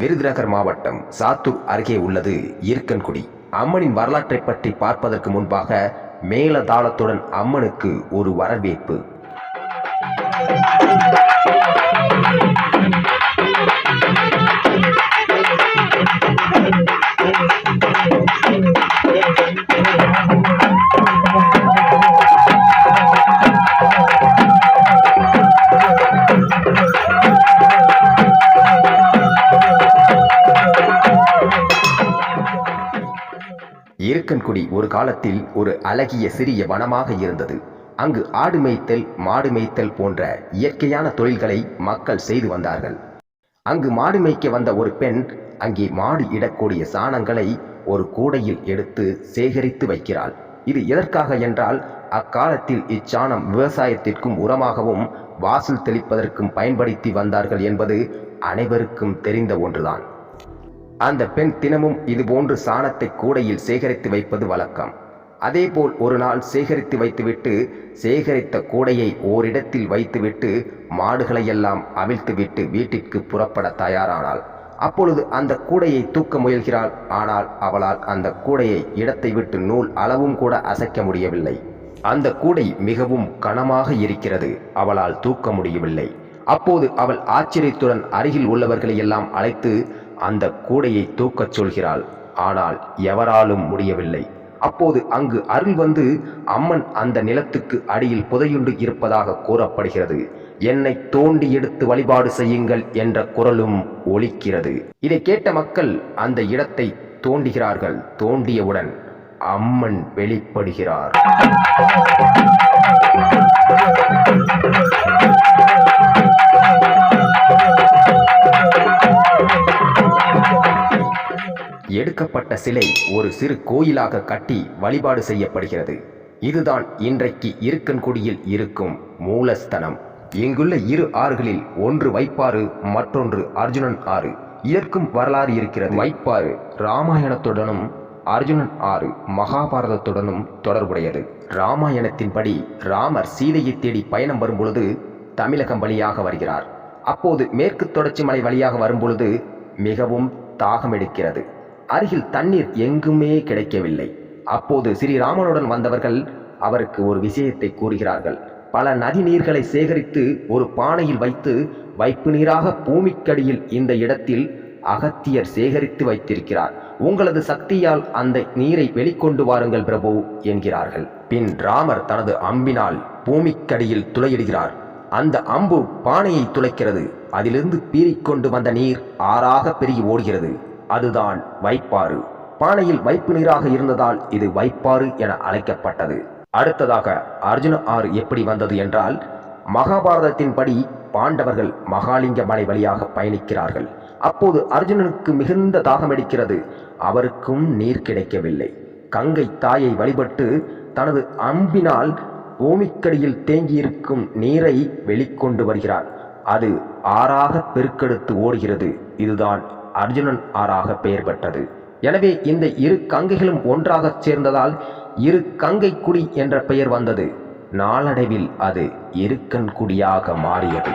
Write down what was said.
விருதுநகர் மாவட்டம் சாத்தூர் அருகே உள்ளது இருக்கன்குடி அம்மனின் வரலாற்றை பற்றி பார்ப்பதற்கு முன்பாக மேலதாளத்துடன் அம்மனுக்கு ஒரு வரவேற்பு. இருக்கன்குடி ஒரு காலத்தில் ஒரு அழகிய சிறிய வனமாக இருந்தது. அங்கு ஆடு மேய்த்தல் மாடு மேய்த்தல் போன்ற இயற்கையான தொழில்களை மக்கள் செய்து வந்தார்கள். அங்கு மாடு மேய்க்க வந்த ஒரு பெண் அங்கே மாடு இடக்கூடிய சாணங்களை ஒரு கூடையில் எடுத்து சேகரித்து வைக்கிறாள். இது எதற்காக என்றால் அக்காலத்தில் இச்சாணம் விவசாயத்திற்கும் உரமாகவும் வாசல் தெளிப்பதற்கும் பயன்படுத்தி வந்தார்கள் என்பது அனைவருக்கும் தெரிந்த ஒன்றுதான். அந்த பெண் தினமும் இதுபோன்று சாணத்தை கூடையில் சேகரித்து வைப்பது வழக்கம். அதேபோல் ஒரு நாள் சேகரித்து வைத்துவிட்டு சேகரித்த கூடையை ஓரிடத்தில் வைத்துவிட்டு மாடுகளையெல்லாம் அவிழ்த்துவிட்டு வீட்டிற்கு புறப்பட தயாரானாள். அப்பொழுது அந்த கூடையை தூக்க முயல்கிறாள். ஆனால் அவளால் அந்த கூடையை இடத்தை விட்டு நூல் அளவும் கூட அசைக்க முடியவில்லை. அந்த கூடை மிகவும் கனமாக இருக்கிறது. அவளால் தூக்க முடியவில்லை. அப்போது அவள் ஆச்சரியத்துடன் அருகில் உள்ளவர்களை எல்லாம் அழைத்து அந்த கூடையை தூக்கச் சொல்கிறாள். ஆனால் எவராலும் முடியவில்லை. அப்போது அங்கு அருள் வந்து அம்மன் அந்த நிலத்துக்கு அடியில் புதையுண்டு இருப்பதாக கூறப்படுகிறது. என்னை தோண்டி எடுத்து வழிபாடு செய்யுங்கள் என்ற குரலும் ஒலிக்கிறது. இதை கேட்ட மக்கள் அந்த இடத்தை தோண்டுகிறார்கள். தோண்டியவுடன் அம்மன் வெளிப்படுகிறார். எடுக்கப்பட்ட சிலை ஒரு சிறு கோயிலாக கட்டி வழிபாடு செய்யப்படுகிறது. இதுதான் இன்றைக்கு இருக்கன்குடியில் இருக்கும் மூலஸ்தனம். இங்குள்ள இரு ஆறுகளில் ஒன்று வைப்பாறு மற்றொன்று அர்ஜுனன் ஆறு. இதற்கும் வரலாறு இருக்கிறது. வைப்பாறு ராமாயணத்துடனும் அர்ஜுனன் ஆறு மகாபாரதத்துடனும் தொடர்புடையது. ராமாயணத்தின்படி ராமர் சீதையை தேடி பயணம் வரும்பொழுது தமிழகம் வழியாக வருகிறார். அப்போது மேற்கு தொடர்ச்சி மலை வழியாக வரும்பொழுது மிகவும் தாகம் எடுக்கிறது அருகில் தண்ணீர் எங்குமே கிடைக்கவில்லை. அப்போது ஸ்ரீராமனுடன் வந்தவர்கள் அவருக்கு ஒரு விஷயத்தை கூறுகிறார்கள். பல நதி நீர்களை சேகரித்து ஒரு பானையில் வைத்து வைப்பு நீராக பூமிக்கடியில் இந்த இடத்தில் அகத்தியர் சேகரித்து வைத்திருக்கிறார். உங்களது சக்தியால் அந்த நீரை வெளிக்கொண்டு வாருங்கள் பிரபு என்கிறார்கள். பின் ராமர் தனது அம்பினால் பூமிக்கடியில் துளையிடுகிறார். அந்த அம்பு பானையை துளைக்கிறது. அதிலிருந்து பீறிக்கொண்டு வந்த நீர் ஆறாக பெருகி ஓடுகிறது. அதுதான் வைப்பாறு. பானையில் வைப்பு நீராக இருந்ததால் இது வைப்பாறு என அழைக்கப்பட்டது. அடுத்ததாக அர்ஜுன ஆறு எப்படி வந்தது என்றால் மகாபாரதத்தின்படி பாண்டவர்கள் மகாலிங்க மலை வழியாக பயணிக்கிறார்கள். அப்போது அர்ஜுனனுக்கு மிகுந்த தாகம் எடுக்கிறது அவருக்கும் நீர் கிடைக்கவில்லை. கங்கை தாயை வழிபட்டு தனது அம்பினால் பூமிக்கடியில் தேங்கியிருக்கும் நீரை வெளிக்கொண்டு வருகிறார். அது ஆறாக பெருக்கெடுத்து ஓடுகிறது. இதுதான் அர்ஜுனன் ஆறாக பெயர் பெற்றது. எனவே இந்த இரு கங்கைகளும் ஒன்றாகச் சேர்ந்ததால் இரு கங்கை குடி என்ற பெயர் வந்தது. நாளடைவில் அது இருக்கன் குடியாக மாறியது.